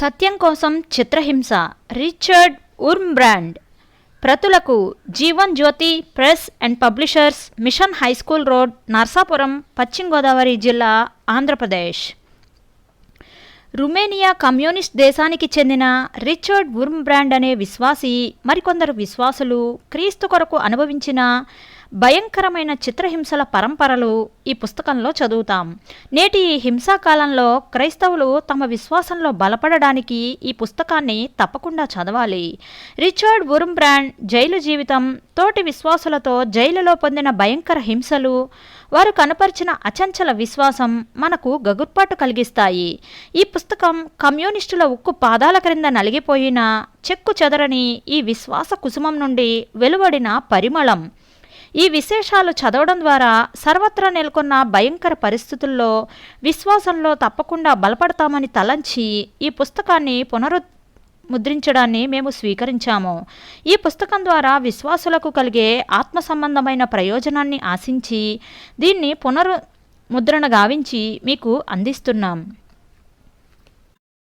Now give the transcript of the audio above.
సత్యం కోసం చిత్రహింస Richard Wurmbrand. ప్రతులకు Jeevan Jyothi press and publishers mission high school road Narsapuram పశ్చిమ గోదావరి జిల్లా ఆంధ్రప్రదేశ్. రుమేనియా కమ్యూనిస్ట్ దేశానికి చెందిన రిచర్డ్ ఉర్మ్బ్రాండ్ అనే విశ్వాసి మరికొందరు విశ్వాసులు క్రీస్తు కొరకు అనుభవించిన భయంకరమైన చిత్రహింసల పరంపరలు ఈ పుస్తకంలో చదువుతాం. నేటి ఈ హింసాకాలంలో క్రైస్తవులు తమ విశ్వాసంలో బలపడడానికి ఈ పుస్తకాన్ని తప్పకుండా చదవాలి. రిచర్డ్ ఉర్మ్బ్రాండ్ జైలు జీవితం తోటి విశ్వాసులతో జైలులో పొందిన భయంకర హింసలు వారు కనపరిచిన అచంచల విశ్వాసం మనకు గగుర్పాటు కలిగిస్తాయి. ఈ పుస్తకం కమ్యూనిస్టుల ఉక్కు పాదాల క్రింద నలిగిపోయిన చెక్కు చెదరని ఈ విశ్వాస కుసుమం నుండి వెలువడిన పరిమళం. ఈ విశేషాలు చదవడం ద్వారా సర్వత్రా నెలకొన్న భయంకర పరిస్థితుల్లో విశ్వాసంలో తప్పకుండా బలపడతామని తలంచి ఈ పుస్తకాన్ని పునరు ముద్రించడాన్ని మేము స్వీకరించాము. ఈ పుస్తకం ద్వారా విశ్వాసులకు కలిగే ఆత్మ సంబంధమైన ప్రయోజనాన్ని ఆశించి దీన్ని పునరు ముద్రణ గావించి మీకు అందిస్తున్నాం.